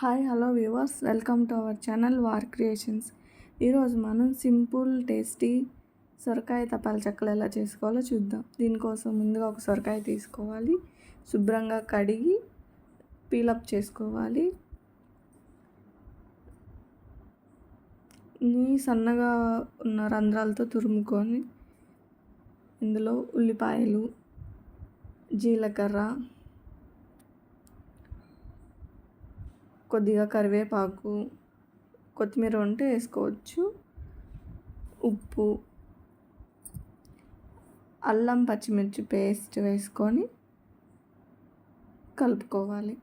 Hi hello viewers. Welcome to our channel war creations. ఈరోజు మనం simple tasty సొరకాయ తపాల చెక్కలు ఎలా చేసుకోవాలో చూద్దాం. దీనికోసం ముందుగా ఒక సొరకాయ తీసుకోవాలి. శుభ్రంగా కడిగి పీలప్ చేసుకోవాలి. నీ సన్నగా ఉన్న రంధ్రాలతో తురుముకొని ఇందులో ఉల్లిపాయలు జీలకర్ర కొద్దిగా కరివేపాకు కొత్తిమీర ఉంటే వేసుకోవచ్చు. ఉప్పు అల్లం పచ్చిమిర్చి పేస్ట్ వేసుకొని కలుపుకోవాలి.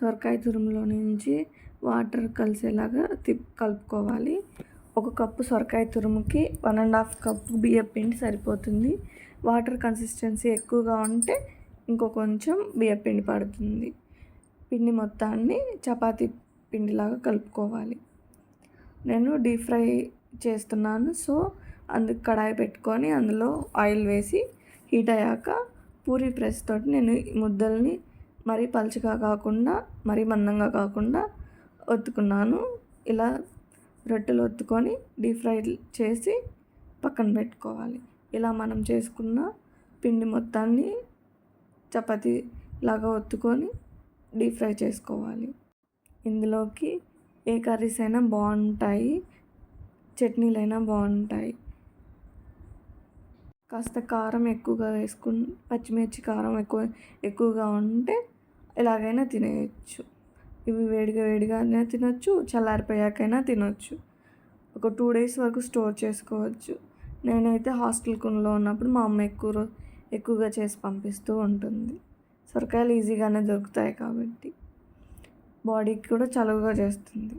సొరకాయ తురుములో నుంచి వాటర్ కలిసేలాగా తిప్ కలుపుకోవాలి. ఒక కప్పు సొరకాయ తురుముకి వన్ అండ్ హాఫ్ కప్పు బియ్యం పిండి సరిపోతుంది. వాటర్ కన్సిస్టెన్సీ ఎక్కువగా ఉంటే ఇంకో కొంచెం బియ్యం పిండి పడుతుంది. పిండి మొత్తాన్ని చపాతీ పిండిలాగా కలుపుకోవాలి. నేను డీప్ ఫ్రై చేస్తున్నాను సో అందుకు కడాయి పెట్టుకొని అందులో ఆయిల్ వేసి హీట్ అయ్యాక పూరి ప్రెస్ తోటి నేను ఈ ముద్దల్ని మరీ పలుచగా కాకుండా మరీ మందంగా కాకుండా ఒత్తుకున్నాను. ఇలా రొట్టెలు ఒత్తుకొని డీప్ ఫ్రై చేసి పక్కన పెట్టుకోవాలి. ఇలా మనం చేసుకున్న పిండి మొత్తాన్ని చపాతీ లాగా ఒత్తుకొని డీప్ ఫ్రై చేసుకోవాలి. ఇందులోకి ఏ కర్రీస్ అయినా బాగుంటాయి చట్నీలైనా బాగుంటాయి. కాస్త కారం ఎక్కువగా వేసుకుని పచ్చిమిర్చి కారం ఎక్కువ ఎక్కువగా ఉంటే ఎలాగైనా తినేయచ్చు. ఇవి వేడిగా వేడిగానే తినొచ్చు చల్లారిపోయాకైనా తినొచ్చు. ఒక టూ డేస్ వరకు స్టోర్ చేసుకోవచ్చు. నేనైతే హాస్టల్ కున్లో ఉన్నప్పుడు మా అమ్మ ఎక్కువ ఎక్కువగా చేసి పంపిస్తూ ఉంటుంది. సొరకాయలు ఈజీగానే దొరుకుతాయి కాబట్టి. బాడీకి కూడా చలువగా చేస్తుంది.